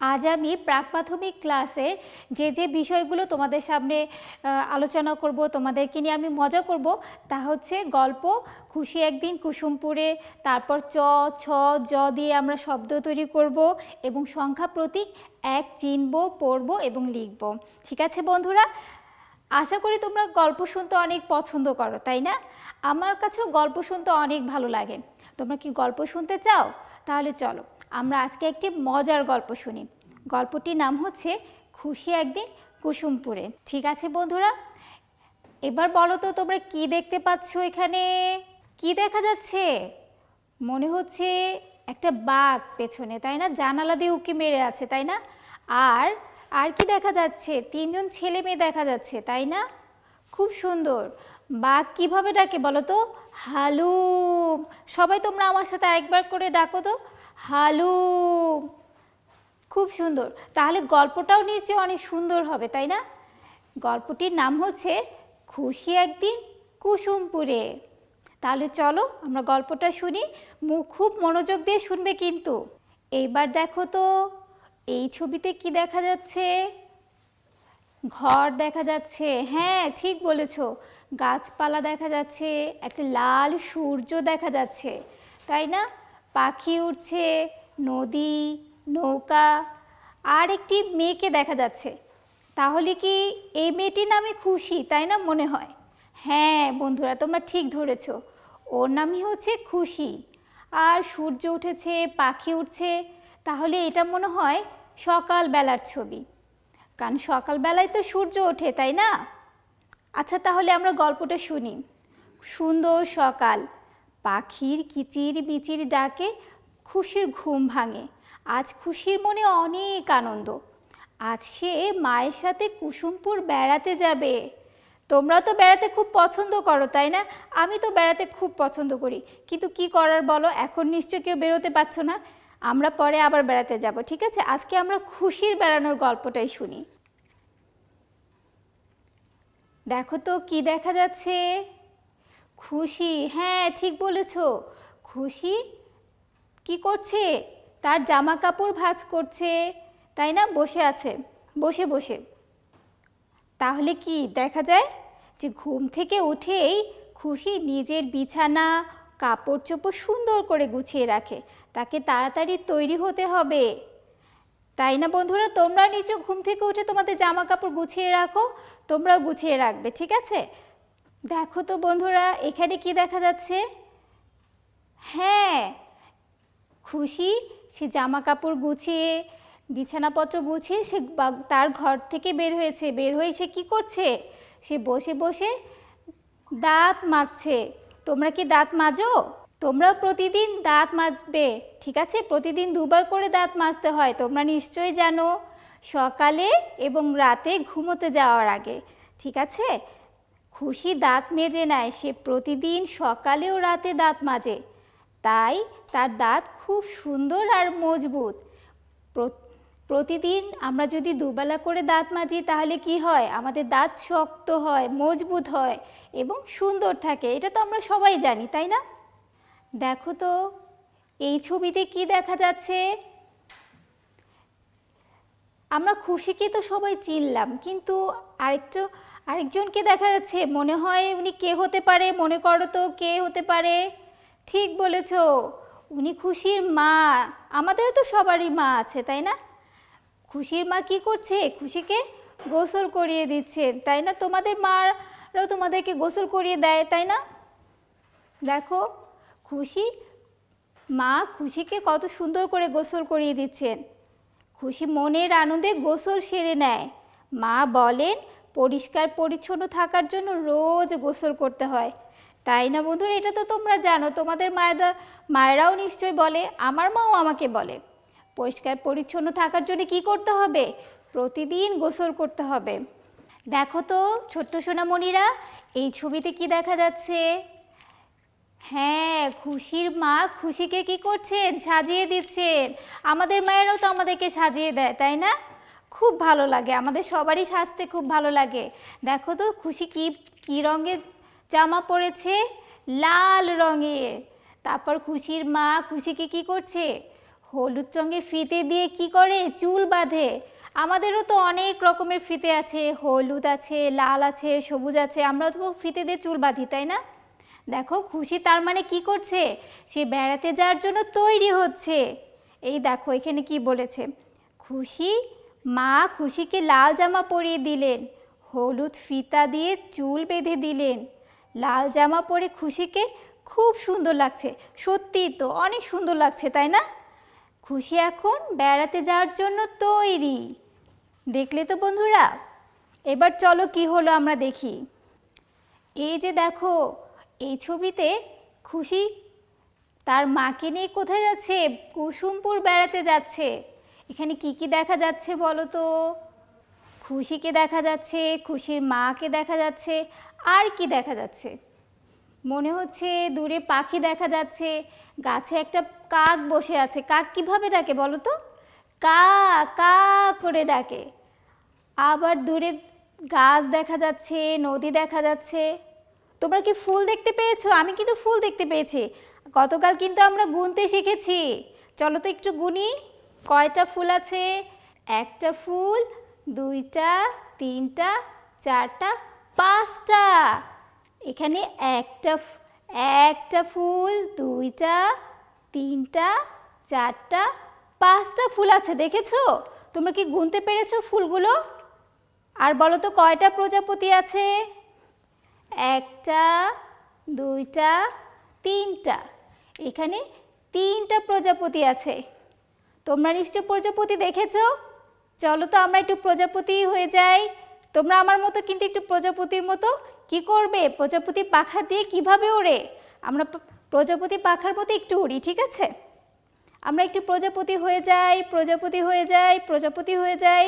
আজ আমি প্রাক প্রাথমিক ক্লাসের যে যে বিষয়গুলো তোমাদের সামনে আলোচনা করব, তোমাদেরকে নিয়ে আমি মজা করব, তা হচ্ছে গল্প, খুশি একদিন কুসুমপুরে, তারপর চ, ছ, জ দিয়ে আমরা শব্দ তৈরি করব এবং সংখ্যা প্রতীক এক চিনব, পড়ব এবং লিখব। ঠিক আছে বন্ধুরা? আশা করি তোমরা গল্প শুনতে অনেক পছন্দ করো, তাই না? আমার কাছেও গল্প শুনতে অনেক ভালো লাগে। তোমরা কি গল্প শুনতে চাও? তাহলে চলো। আমরা আজকে একটি মজার গল্প শুনি। গল্পটির নাম হচ্ছে খুশি একদিন কুসুমপুরে। ঠিক আছে বন্ধুরা? এবার বলো তো তোমরা কি দেখতে পাচ্ছ এখানে? কি দেখা যাচ্ছে? মনে হচ্ছে একটা বাঘ পেছনে, তাই না? জানালা দিয়ে উকি মেরে আছে, তাই না? আর আর কি দেখা যাচ্ছে? তিনজন ছেলে মেয়ে দেখা যাচ্ছে, তাই না? খুব সুন্দর। বাঘ কীভাবে ডাকে বলো তো? হালুম! সবাই তোমরা আমার সাথে আরেকবার করে ডাকো তো। হালুম খুব সুন্দর। তাহলে গল্পটাও নিচে অনেক সুন্দর হবে, তাই না? গল্পটির নাম হচ্ছে খুশি একদিন কুসুমপুরে। তাহলে চলো আমরা গল্পটা শুনি। মু- খুব মনোযোগ দিয়ে শুনবে কিন্তু। এইবার দেখো তো, এই ছবিতে কি দেখা যাচ্ছে? ঘর দেখা যাচ্ছে। হ্যাঁ ঠিক বলেছ। গাছপালা দেখা যাচ্ছে, একটা লাল সূর্য দেখা যাচ্ছে, তাই না? পাখি উঠছে নদী, নৌকা, আর একটি মেয়েকে দেখা যাচ্ছে। তাহলে কি এই মেয়েটির নামে খুশি, তাই না মনে হয়? হ্যাঁ বন্ধুরা, তোমরা ঠিক ধরেছ। ওর নামই হচ্ছে খুশি। আর সূর্য উঠেছে, পাখি উঠছে তাহলে এটা মনে হয় সকালবেলার ছবি। কারণ সকালবেলায় তো সূর্য ওঠে, তাই না? আচ্ছা তাহলে আমরা গল্পটা শুনি। সুন্দর সকাল। পাখির কিচির মিচির ডাকে খুশির ঘুম ভাঙে। আজ খুশির মনে অনেক আনন্দ। আজ সে মায়ের সাথে কুসুমপুর বেড়াতে যাবে। তোমরা তো বেড়াতে খুব পছন্দ করো, তাই না? আমি তো বেড়াতে খুব পছন্দ করি। কিন্তু কি করার বলো? এখন নিশ্চয় কেউ বেরোতে পারছ না। আমরা পরে আবার বেড়াতে যাব, ঠিক আছে? আজকে আমরা খুশির বেড়ানোর গল্পটাই শুনি। দেখো তো কি দেখা যাচ্ছে। খুশি? হ্যাঁ ঠিক বলেছ। খুশি? কি করছে? তার জামা কাপড় ভাঁজ করছে। তাই না? বসে আছে। বসে বসে। তাহলে কি দেখা যায় যে ঘুম থেকে উঠেই খুশি নিজের বিছানা কাপড় চোপড় সুন্দর করে গুছিয়ে রাখে। তাকে তাড়াতাড়ি তৈরি হতে হবে। তাই না বন্ধুরা? তোমরা নিচে ঘুম থেকে উঠে তোমাদের জামা কাপড় গুছিয়ে রাখো। তোমরাও গুছিয়ে রাখবে, ঠিক আছে? দেখো তো বন্ধুরা, এখানে কি দেখা যাচ্ছে? হ্যাঁ খুশি, সে জামা কাপড় গুছিয়ে, বিছানাপত্র গুছিয়ে সে তার ঘর থেকে বের হয়েছে। বের হয়ে সে কী করছে? সে বসে বসে দাঁত মাজছে। তোমরা কি দাঁত মাজো? তোমরাও প্রতিদিন দাঁত মাজবে, ঠিক আছে? প্রতিদিন দুবার করে দাঁত মাজতে হয়, তোমরা নিশ্চয়ই জানো। সকালে এবং রাতে ঘুমোতে যাওয়ার আগে, ঠিক আছে? খুশি দাঁত মেজে নেয়, সে প্রতিদিন সকালে ও রাতে দাঁত মাজে। তাই তার দাঁত খুব সুন্দর আর মজবুত। প্রতিদিন আমরা যদি দুবেলা করে দাঁত মাজি, তাহলে কি হয়? আমাদের দাঁত শক্ত হয়, মজবুত হয় এবং সুন্দর থাকে। এটা তো আমরা সবাই জানি, তাই না? দেখো তো, এই ছবিতে কি দেখা যাচ্ছে? আমরা খুশিকে তো সবাই চিনলাম, কিন্তু আরেকটা আরেকজনকে দেখা যাচ্ছে, মনে হয় উনি কে হতে পারে, মনে করো তো কে হতে পারে। ঠিক বলেছ, উনি খুশির মা আমাদেরও তো সবারই মা আছে, তাই না? খুশির মা কি করছে? খুশিকে গোসল করিয়ে দিচ্ছে, তাই না? তোমাদের মারাও তোমাদেরকে গোসল করিয়ে দেয়, তাই না? দেখো, খুশি মা খুশিকে কত সুন্দর করে গোসল করিয়ে দিচ্ছেন। খুশি মনের আনন্দে গোসল সেরে নেয়। মা বলেন পরিষ্কার পরিচ্ছন্ন থাকার জন্য রোজ গোসল করতে হয়। তাই না বন্ধুরা? এটা তো তোমরা জানো। তোমাদের মায়েরা মায়েরাও নিশ্চয় বলে, আমার মাও আমাকে বলে। পরিষ্কার পরিচ্ছন্ন থাকার জন্য কি করতে হবে? প্রতিদিন গোসল করতে হবে। দেখো তো, ছোট্ট সোনামণিরা, এই ছবিতে কি দেখা যাচ্ছে? হ্যাঁ খুশির মা খুশিকে কি করছেন? সাজিয়ে দিচ্ছেন। আমাদের মায়েরাও তো আমাদেরকে সাজিয়ে দেয়, তাই না? খুব ভালো লাগে। আমাদের সবারই সাজতে খুব ভালো লাগে। দেখো তো, খুশি কি কি রঙের জামা পরেছে? লাল রঙের। তারপর খুশির মা খুশিকে কি করছে? হলুদ রঙের ফিতে দিয়ে কি করে? চুল বাঁধে। আমাদেরও তো অনেক রকমের ফিতে আছে। হলুদ আছে, লাল আছে, সবুজ আছে। আমরাও তো ফিতে দিয়ে চুল বাঁধি, তাই না? দেখো, খুশি তার মানে কি করছে? সে বেড়াতে যাওয়ার জন্য তৈরি হচ্ছে। এই দেখো, এখানে কি বলেছে? খুশি মা খুশিকে লাল জামা পরিয়ে দিলেন, হলুদ ফিতা দিয়ে চুল বেঁধে দিলেন। লাল জামা পরে খুশিকে খুব সুন্দর লাগছে সত্যি তো অনেক সুন্দর লাগছে, তাই না? খুশি এখন বেড়াতে যাওয়ার জন্য তৈরি। দেখলে তো বন্ধুরা? এবার চলো কি হলো আমরা দেখি। এই যে দেখো, এই ছবিতে খুশি তার মাকে নিয়ে কোথায় যাচ্ছে? কুসুমপুর বেড়াতে যাচ্ছে। এখানে কি কি দেখা যাচ্ছে বলো তো? খুশিকে দেখা যাচ্ছে, খুশির মাকে দেখা যাচ্ছে, আর কি দেখা যাচ্ছে? মনে হচ্ছে দূরে পাখি দেখা যাচ্ছে, গাছে একটা কাক বসে আছে। কাক কীভাবে ডাকে বলো তো? কা কা করে ডাকে। আবার দূরে গাছ দেখা যাচ্ছে, নদী দেখা যাচ্ছে। তোমরা কি ফুল দেখতে পেয়েছ? আমি কিন্তু ফুল দেখতে পেয়েছি। গতকাল কিন্তু আমরা গুনতে শিখেছি। চলো তো একটু গুনি। কয়টা ফুল আছে? একটা ফুল, দুইটা, তিনটা, চারটা, পাঁচটা। এখানে একটা একটা ফুল, দুইটা, তিনটা, চারটা, পাঁচটা ফুল আছে, দেখেছ? তোমরা কি গুনতে পেরেছ ফুলগুলো? আর বলো তো, কয়টা প্রজাপতি আছে? একটা, দুইটা, তিনটা। এখানে তিনটা প্রজাপতি আছে। তোমরা নিশ্চয় প্রজাপতি দেখেছ? চলো তো আমরা একটু প্রজাপতি হয়ে যাই। তোমরা আমার মতো কিন্তু একটু প্রজাপতির মতো কি করবে? প্রজাপতি পাখা দিয়ে কীভাবে ওড়ে? আমরা প্রজাপতি পাখার মতো একটু উড়ি, ঠিক আছে? আমরা একটু প্রজাপতি হয়ে যাই, প্রজাপতি হয়ে যাই, প্রজাপতি হয়ে যাই।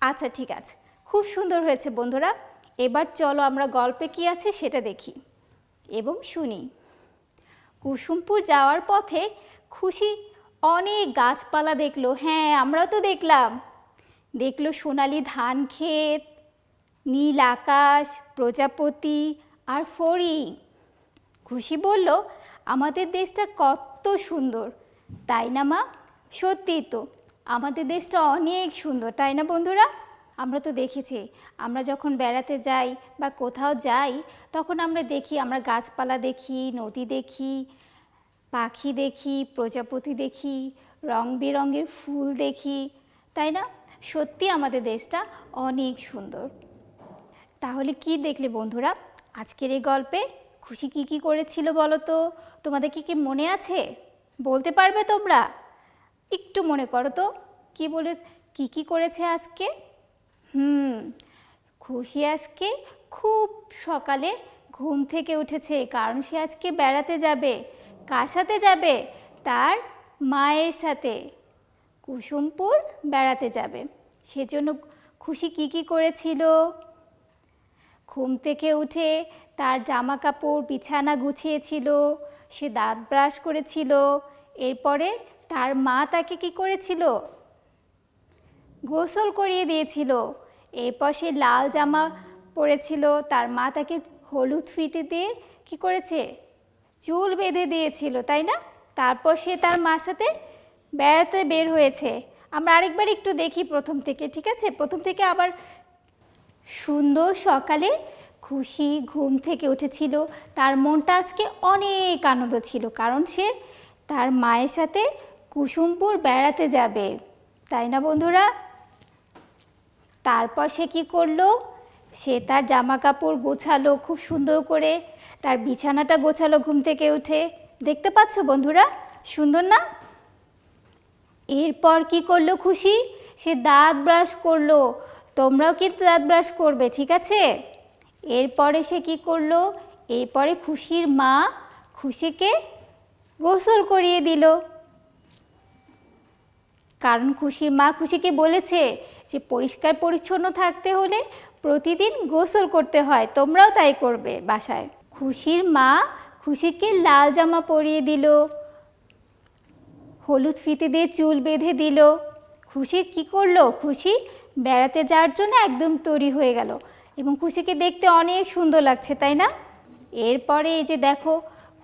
আচ্ছা ঠিক আছে। খুব সুন্দর হয়েছে বন্ধুরা। এবার চলো আমরা গল্পে কি আছে সেটা দেখি এবং শুনি। কুসুমপুর যাওয়ার পথে খুশি অনেক গাছপালা দেখল। হ্যাঁ আমরা তো দেখলাম। দেখল সোনালি ধান ক্ষেত, নীল আকাশ, প্রজাপতি আর ফড়িং। খুশি বলল, আমাদের দেশটা কত সুন্দর। তাই না, মা? সত্যি তো, আমাদের দেশটা অনেক সুন্দর, তাই না বন্ধুরা? আমরা তো দেখেছি, আমরা যখন বেড়াতে যাই বা কোথাও যাই, তখন আমরা দেখি, আমরা গাছপালা দেখি, নদী দেখি পাখি দেখি, প্রজাপতি দেখি রং বেরঙের ফুল দেখি, তাই না? সত্যি আমাদের দেশটা অনেক সুন্দর। তাহলে কি দেখলে বন্ধুরা? আজকের এই গল্পে খুশি কি কি করেছিল বলো তো? তোমাদের কি কি মনে আছে? বলতে পারবে তোমরা? একটু মনে করো তো, কি বলে, কি কি করেছে আজকে? হুম, খুশি আজকে খুব সকালে ঘুম থেকে উঠেছে, কারণ সে আজকে বেড়াতে যাবে। কার সাথে যাবে? তার মায়ের সাথে। কুসুমপুর বেড়াতে যাবে। সেজন্য খুশি কি কি করেছিল? ঘুম থেকে উঠে তার জামা কাপড় বিছানা গুছিয়েছিল। সে দাঁত ব্রাশ করেছিল। এরপরে তার মা তাকে কি করেছিল? গোসল করিয়ে দিয়েছিল। এরপর সে লাল জামা পরেছিল। তার মা তাকে হলুদ ফিতে দিয়ে কি করেছে? চুল বেঁধে দিয়েছিল, তাই না? তারপর সে তার মার সাথে বেড়াতে বের হয়েছে। আমরা আরেকবার একটু দেখি প্রথম থেকে, ঠিক আছে? প্রথম থেকে আবার সুন্দর সকালে খুশি ঘুম থেকে উঠেছিল। তার মনটা আজকে অনেক আনন্দ ছিল, কারণ সে তার মায়ের সাথে কুসুমপুর বেড়াতে যাবে। তাই না বন্ধুরা? তারপর সে কী করল? সে তার জামা কাপড় গোছালো খুব সুন্দর করে। তার বিছানাটা গোছালো ঘুম থেকে উঠে। দেখতে পাচ্ছ বন্ধুরা? সুন্দর না? এরপর কি করল খুশি? সে দাঁত ব্রাশ করল। তোমরাও কিন্তু দাঁত ব্রাশ করবে, ঠিক আছে? এরপরে সে কি করল? এরপরে খুশির মা খুশিকে গোসল করিয়ে দিল। কারণ খুশির মা খুশিকে বলেছে যে পরিষ্কার পরিচ্ছন্ন থাকতে হলে প্রতিদিন গোসল করতে হয়। তোমরাও তাই করবে বাসায়। খুশির মা খুশিকে লাল জামা পরিয়ে দিল, হলুদ ফিতে দিয়ে চুল বেঁধে দিল। খুশি কি করল? খুশি বেড়াতে যাওয়ার জন্য একদম তৈরি হয়ে গেল এবং খুশিকে দেখতে অনেক সুন্দর লাগছে, তাই না? এরপরে এই যে দেখো,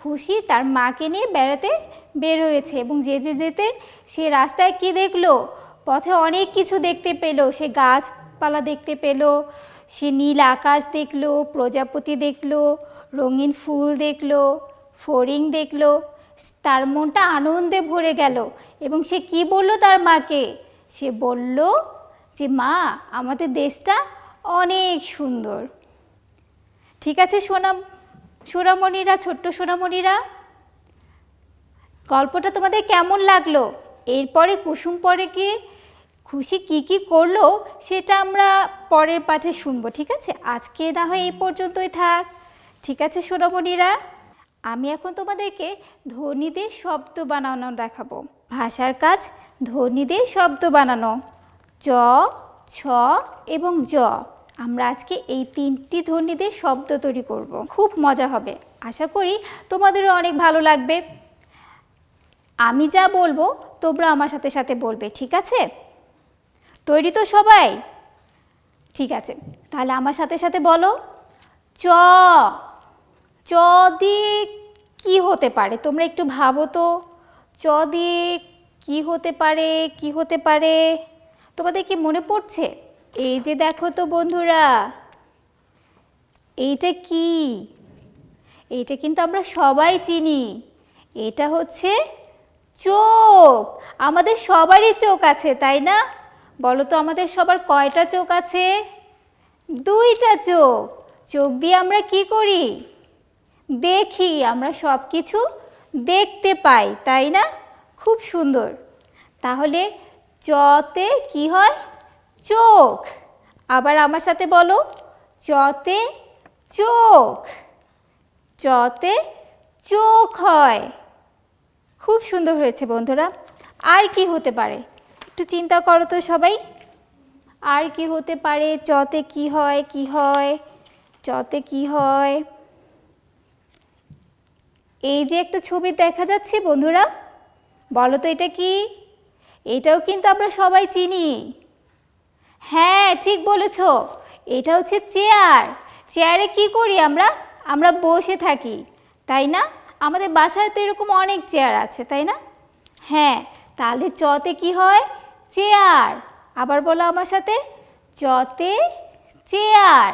খুশি তার মাকে নিয়ে বেড়াতে বের হয়েছে এবং যে যে যেতে সে রাস্তায় কি দেখল? পথে অনেক কিছু দেখতে পেল। সে গাছপালা দেখতে পেল, সে নীল আকাশ দেখল, প্রজাপতি দেখল রঙিন ফুল দেখল, ফড়িং দেখল, তার মনটা আনন্দে ভরে গেল। এবং সে কি বলল তার মাকে? সে বলল যে, মা, আমাদের দেশটা অনেক সুন্দর। ঠিক আছে সোনাম সোনামণিরা ছোট্ট সোনামণিরা গল্পটা তোমাদের কেমন লাগল? এরপরে কুসুম পরে কি, খুশি কি কি করল, সেটা আমরা পরের পাঠে শুনব, ঠিক আছে? আজকে না হয় এই পর্যন্তই থাক। ঠিক আছে সোনামণিরা? আমি এখন তোমাদেরকে ধ্বনিদের শব্দ বানানো দেখাবো। ভাষার কাজ, ধ্বনিদের শব্দ বানানো। চ ছ এবং জ। আমরা আজকে এই তিনটি ধ্বনিদের শব্দ তৈরি করব। খুব মজা হবে। আশা করি তোমাদেরও অনেক ভালো লাগবে। আমি যা বলব তোমরা আমার সাথে সাথে বলবে, ঠিক আছে? তৈরি তো সবাই? ঠিক আছে। তাহলে আমার সাথে সাথে বলো। চ চ কি হতে পারে, তোমরা একটু ভাবো তো। চ কি হতে পারে, কি হতে পারে? তোমাদের কি মনে পড়ছে? এই যে দেখো তো বন্ধুরা, এইটা কি? এইটা কিন্তু আমরা সবাই চিনি। এটা হচ্ছে চোখ। আমাদের সবারই চোখ আছে, তাই না? বলো তো, আমাদের সবার কয়টা চোখ আছে? দুইটা চোখ। চোখ দিয়ে আমরা কি করি? দেখি, আমরা সব কিছু দেখতে পাই, তাই না? খুব সুন্দর। তাহলে চতে কি হয়? চোখ। আবার আমার সাথে বলো চতে চোখ। চতে চোখ হয়। খুব সুন্দর হয়েছে বন্ধুরা। আর কি হতে পারে? একটু চিন্তা করো তো সবাই। আর কি হতে পারে? চতে কি হয়? কি হয়? চতে কি হয়? এই যে একটা ছবি দেখা যাচ্ছে, বন্ধুরা, বলো তো এটা কি? এটাও কিন্তু আমরা সবাই চিনি। হ্যাঁ ঠিক বলেছ। এটা হচ্ছে চেয়ার। চেয়ারে কি করি আমরা? আমরা বসে থাকি, তাই না? আমাদের বাসায় তো এরকম অনেক চেয়ার আছে, তাই না? হ্যাঁ তাহলে চতে কি হয়? চেয়ার। আবার বলো আমার সাথে, চতে চেয়ার।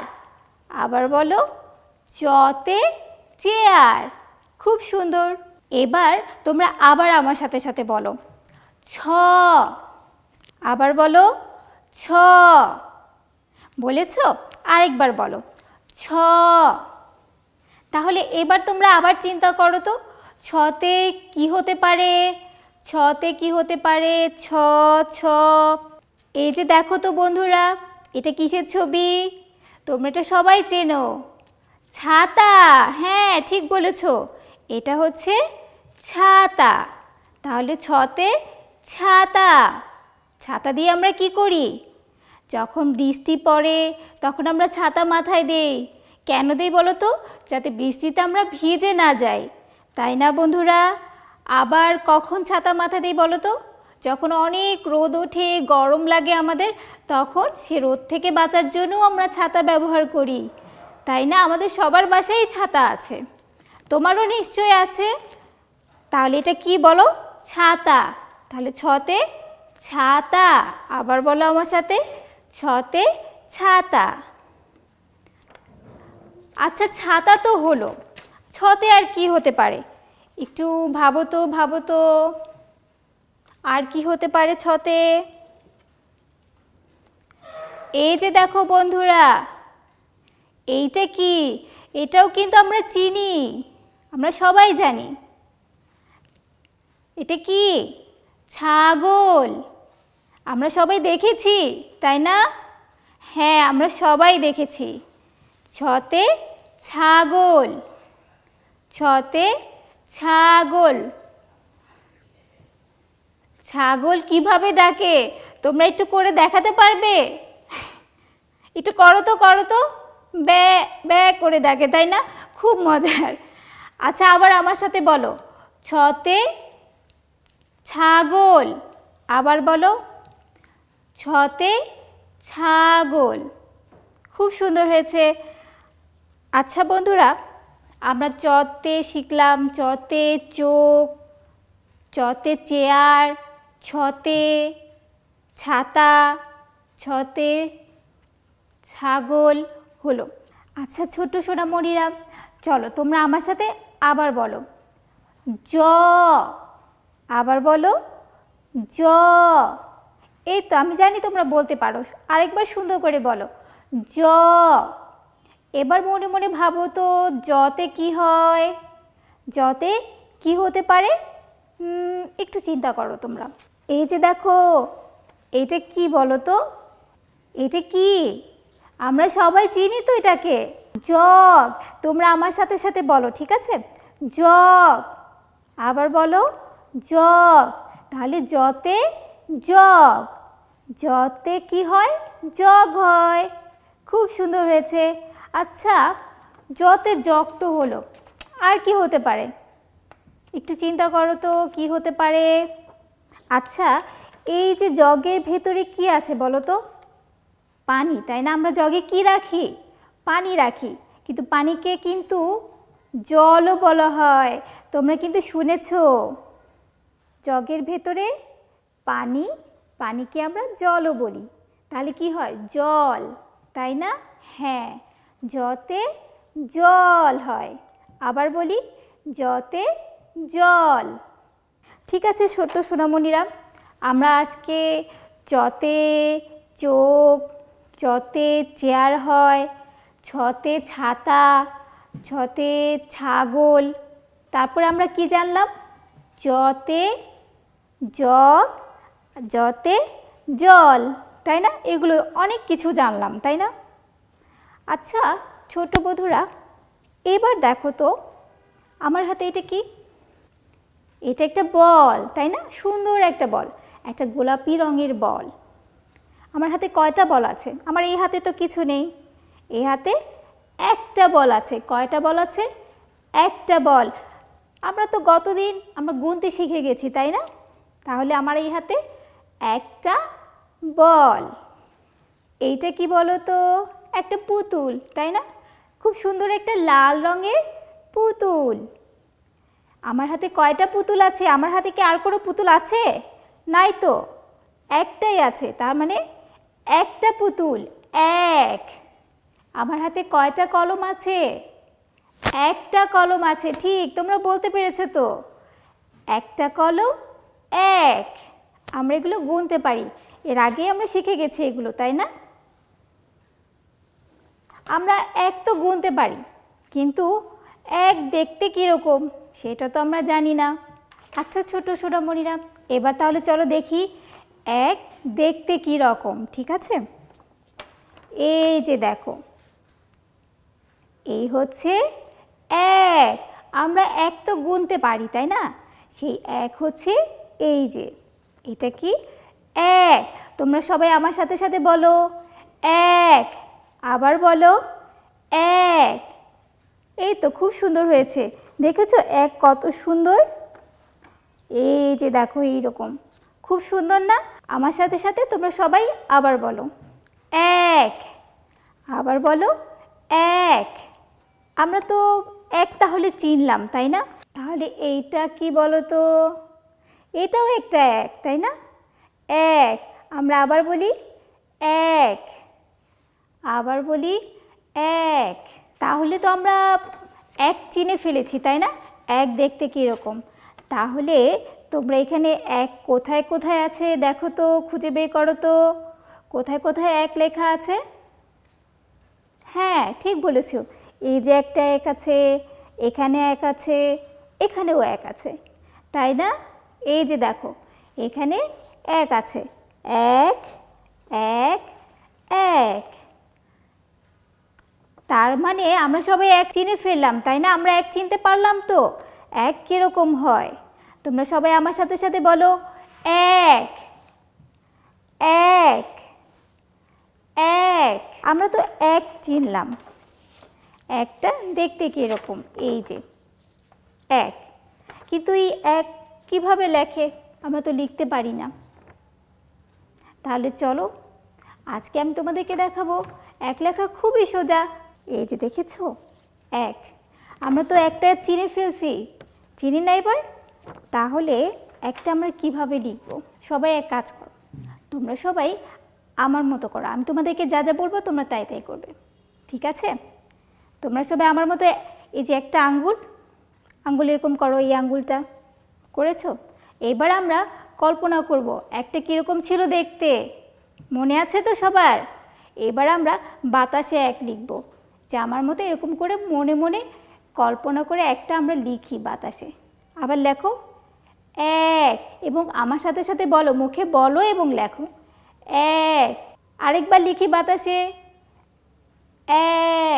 আবার বলো, চতে চেয়ার। খুব সুন্দর। এবার তোমরা আবার আমার সাথে সাথে বলো। ছ। আবার বলো। ছ। বলেছ? আরেকবার বলো। ছ। তাহলে এবার তোমরা আবার চিন্তা করো তো। ছতে কি হতে পারে? ছতে কি হতে পারে? ছ ছ। এই যে দেখো তো বন্ধুরা, এটা কিসের ছবি? তোমরা এটা সবাই চেনো। ছাতা। হ্যাঁ ঠিক বলেছ। এটা হচ্ছে ছাতা। তাহলে ছতে ছাতা। ছাতা দিয়ে আমরা কি করি? যখন বৃষ্টি পড়ে, তখন আমরা ছাতা মাথায় দেই। কেন দেই বলো তো? যাতে বৃষ্টিতে আমরা ভিজে না যাই। তাই না বন্ধুরা? আবার কখন ছাতা মাথা দিই বলো তো? যখন অনেক রোদ ওঠে, গরম লাগে আমাদের, তখন সে রোদ থেকে বাঁচার জন্যও আমরা ছাতা ব্যবহার করি। তাই না? আমাদের সবার বাসায় ছাতা আছে। তোমারও নিশ্চয়ই আছে? তাহলে এটা কি বলো? ছাতা। তাহলে ছতে ছাতা। আবার বলো আমার সাথে। ছতে ছাতা। আচ্ছা ছাতা তো হলো। ছতে আর কি হতে পারে? একটু ভাবো তো ভাবো তো। আর কি হতে পারে ছতে? এই যে দেখো বন্ধুরা, এইটা কি? এটাও কিন্তু আমরা চিনি। আমরা সবাই জানি। এটা কি? ছাগল। আমরা সবাই দেখেছি, তাই না? হ্যাঁ আমরা সবাই দেখেছি। ছতে ছাগল। ছতে ছাগল। ছাগল কীভাবে ডাকে? তোমরা একটু করে দেখাতে পারবে? একটু করো তো করো তো। ব্যা ব্যা করে ডাকে, তাই না? খুব মজার। আচ্ছা আবার আমার সাথে বলো। ছতে ছাগল, আবার বলো। ছতে ছাগল। খুব সুন্দর হয়েছে। আচ্ছা বন্ধুরা, আমরা চতে শিখলাম, চতে চোখ, চতে চেয়ার, ছতে ছাতা, ছতে ছাগল হলো। আচ্ছা ছোট্ট সোনামণিরা, চলো তোমরা আমার সাথে আবার বলো। জ। আবার বলো। জ। এই তো আমি জানি তোমরা বলতে পারো। আরেকবার সুন্দর করে বলো। জ। এবার মনে মনে ভাবো তো, জতে কি হয়? জতে কি হতে পারে? একটু চিন্তা করো তোমরা। এই যে দেখো এটা কি বলো তো? এটা কি? আমরা সবাই চিনি তো এটাকে। জগ, তোমরা আমার সাথে সাথে বলো, ঠিক আছে? জগ, আবার বলো, জগ, তাহলে জতে জগ। জতে কি হয়? জগ হয়। খুব সুন্দর হয়েছে। আচ্ছা জতে জগ তো হলো। আর কি হতে পারে? একটু চিন্তা করো তো, কি হতে পারে? আচ্ছা এই যে জগের ভেতরে কি আছে বলো তো? পানি, তাই না? আমরা জগে কি রাখি? পানি রাখি। কিন্তু পানিকে কিন্তু জলও বলা হয়। তোমরা কিন্তু শুনেছো? জগের ভেতরে পানি, পানিকে আমরা জলও বলি। তাহলে কি হয়? জল, তাই না? হ্যাঁ জতে জল হয়। আবার বলি, জতে জল। ঠিক আছে, ছোট্ট সোনামণিরা আমরা আজকে চতে চোখ চতে চেয়ার হয়, ছতে ছাতা, ছতে ছাগল। তারপর আমরা কি জানলাম? জতে জগ জতে জল, তাই না? এগুলো অনেক কিছু জানলাম, তাই না? আচ্ছা ছোট বধুরা এবার দেখো তো, আমার হাতে এটা কি? এটা একটা বল, তাই না? সুন্দর একটা বল, একটা গোলাপি রঙের বল। আমার হাতে কয়টা বল আছে? আমার এই হাতে তো কিছু নেই। এই হাতে একটা বল আছে। কয়টা বল আছে? একটা বল। আমরা তো গতদিন, আমরা গুনতে শিখে গেছি, তাই না? তাহলে আমার এই হাতে একটা বল। এইটা কি বলো তো? একটা পুতুল, তাই না? খুব সুন্দর একটা লাল রঙের পুতুল। আমার হাতে কয়টা পুতুল আছে? আমার হাতে কি আর কোনো পুতুল আছে? নাই তো। একটাই আছে। তার মানে একটা পুতুল, এক। আমার হাতে কয়টা কলম আছে? একটা কলম আছে, ঠিক, তোমরা বলতে পেরেছ তো। একটা কলম, এক। আমরা এগুলো গুনতে পারি। এর আগে আমরা শিখে গেছি এগুলো, তাই না? আমরা এক তো গুনতে পারি, কিন্তু এক দেখতে কীরকম, সেটা তো আমরা জানি না। আচ্ছা ছোট সোনামণিরা এবার তাহলে চলো দেখি এক, দেখতে কী রকম? ঠিক আছে? এই যে দেখো। এই হচ্ছে এক। আমরা এক তো গুনতে পারি, তাই না? সেই এক হচ্ছে এই যে। এটা কি? এক। তোমরা সবাই আমার সাথে সাথে বলো। এক। আবার বলো। এক। এই তো খুব সুন্দর হয়েছে। দেখেছ? এক কত সুন্দর? এই যে দেখো, এইরকম। খুব সুন্দর না? আমার সাথে সাথে তোমরা সবাই আবার বলো। এক। আবার বলো, এক। আমরা তো এক তাহলে চিনলাম, তাই না? তাহলে এইটা কি বলো তো এটাও একটা এক, তাই না? এক। আমরা আবার বলি, এক। আবার বলি, এক। তাহলে তো আমরা এক চিনে ফেলেছি, তাই না? এক দেখতে কীরকম? তাহলে তোমরা এখানে এক কোথায় কোথায় আছে দেখো তো, খুঁজে বের করো তো। কোথায় কোথায় এক লেখা আছে? হ্যাঁ ঠিক বলেছ। এই যে একটা এক আছে, এখানে এক আছে, এখানেও এক আছে। তাই না? এই যে দেখো, এখানে এক আছে। এক এক এক। তার মানে আমরা সবাই এক চিনে ফেললাম, তাই না? আমরা এক চিনতে পারলাম তো, এক কীরকম হয়? তোমরা সবাই আমার সাথে সাথে বলো, এক এক এক। আমরা তো এক চিনলাম। একটা দেখতে কীরকম, এই যে, এক। কিন্তু এই এক কীভাবে লেখে, আমরা তো লিখতে পারি না। তাহলে চলো, আজকে আমি তোমাদেরকে দেখাবো, এক লেখা খুবই সোজা। এই যে দেখেছ? এক। আমরা তো একটা চিনে ফেলছি। চিনি না এবার? তাহলে একটা আমরা কীভাবে লিখব? সবাই এক কাজ করো। তোমরা সবাই আমার মতো করো। আমি তোমাদেরকে যা যা বলব তোমরা তাই তাই করবে। ঠিক আছে? তোমরা সবাই আমার মতো এই যে একটা আঙ্গুল আঙ্গুল এরকম করো এই আঙ্গুলটা। করেছ? এবার আমরা কল্পনা করব একটা কীরকম ছিল দেখতে। মনে আছে তো সবার? এবার আমরা বাতাসে এক লিখব। যে আমার মতো এরকম করে মনে মনে কল্পনা করে একটা আমরা লিখি বাতাসে। আবার লেখো, এক, এবং আমার সাথে সাথে বলো, মুখে বলো এবং লেখো, এক, আরেকবার লিখি বাতাসে,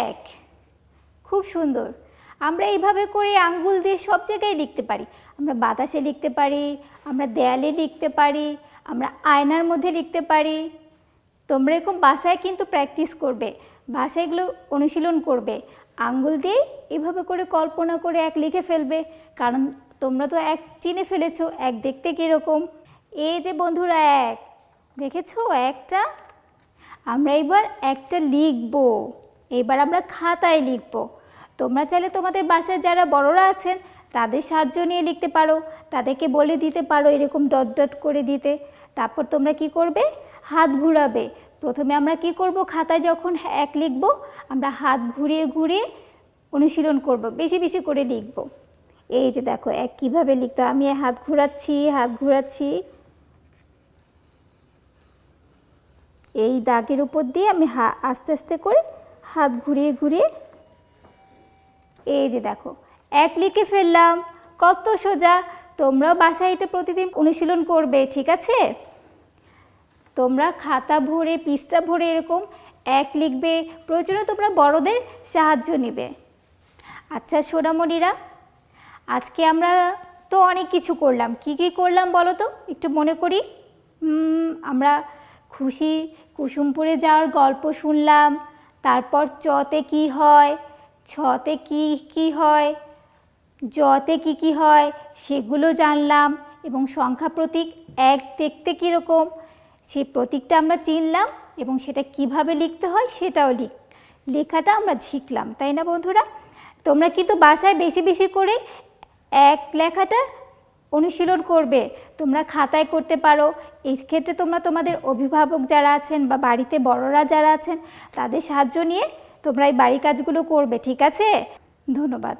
এক। খুব সুন্দর। আমরা এইভাবে করে আঙ্গুল দিয়ে সব জায়গায় লিখতে পারি। আমরা বাতাসে লিখতে পারি, আমরা দেয়ালে লিখতে পারি, আমরা আয়নার মধ্যে লিখতে পারি। তোমরা এরকম বাসায় কিন্তু প্র্যাকটিস করবে, বাসায় এগুলো অনুশীলন করবে। আঙ্গুল দিয়ে এভাবে করে কল্পনা করে এক লিখে ফেলবে, কারণ তোমরা তো এক চিনে ফেলেছো, এক দেখতে কীরকম। এই যে বন্ধুরা এক, দেখেছ একটা? আমরা এবার একটা লিখব। এবার আমরা খাতায় লিখব। তোমরা চাইলে তোমাদের বাসায় যারা বড়রা আছেন, তাদের সাহায্য নিয়ে লিখতে পারো, তাদেরকে বলে দিতে পারো এরকম ডট করে দিতে। তারপর তোমরা কি করবে? হাত ঘুরাবে। প্রথমে আমরা কি করব? খাতায় যখন এক লিখব, আমরা হাত ঘুরিয়ে ঘুরিয়ে অনুশীলন করব, বেশি বেশি করে লিখব। এই যে দেখো, এক কীভাবে লিখতে আমি হাত ঘুরাচ্ছি হাত ঘুরাচ্ছি। এই দাগের উপর দিয়ে আমি হা, আস্তে আস্তে করে হাত ঘুরিয়ে ঘুরিয়ে এই যে দেখো, এক লিখে ফেললাম, কত সোজা। তোমরাও বাসায় এটা প্রতিদিন অনুশীলন করবে, ঠিক আছে? তোমরা খাতা ভরে, পৃষ্ঠা ভরে এরকম এক লিখবে, প্রয়োজনে তোমরা বড়দের সাহায্য নেবে। আচ্ছা সোনামণিরা আজকে আমরা তো অনেক কিছু করলাম। কি কি করলাম বলো তো? একটু মনে করি। আমরা খুশি, কুসুমপুরে যাওয়ার গল্প শুনলাম, তারপর চতে কি হয়, ছতে কি কি হয়, জতে কি কি হয়, সেগুলো জানলাম এবং সংখ্যা প্রতীক এক দেখতে কীরকম সেই প্রতীকটা আমরা চিনলাম এবং সেটা কীভাবে লিখতে হয় সেটাও লিখ, লেখাটা আমরা শিখলাম, তাই না বন্ধুরা? তোমরা কিন্তু বাসায় বেশি বেশি করে এক লেখাটা অনুশীলন করবে। তোমরা খাতায় করতে পারো। এই ক্ষেত্রে তোমরা তোমাদের অভিভাবক যারা আছেন বা বাড়িতে বড়রা যারা আছেন, তাদের সাহায্য নিয়ে তোমরা এই বাড়ি কাজগুলো করবে, ঠিক আছে? ধন্যবাদ।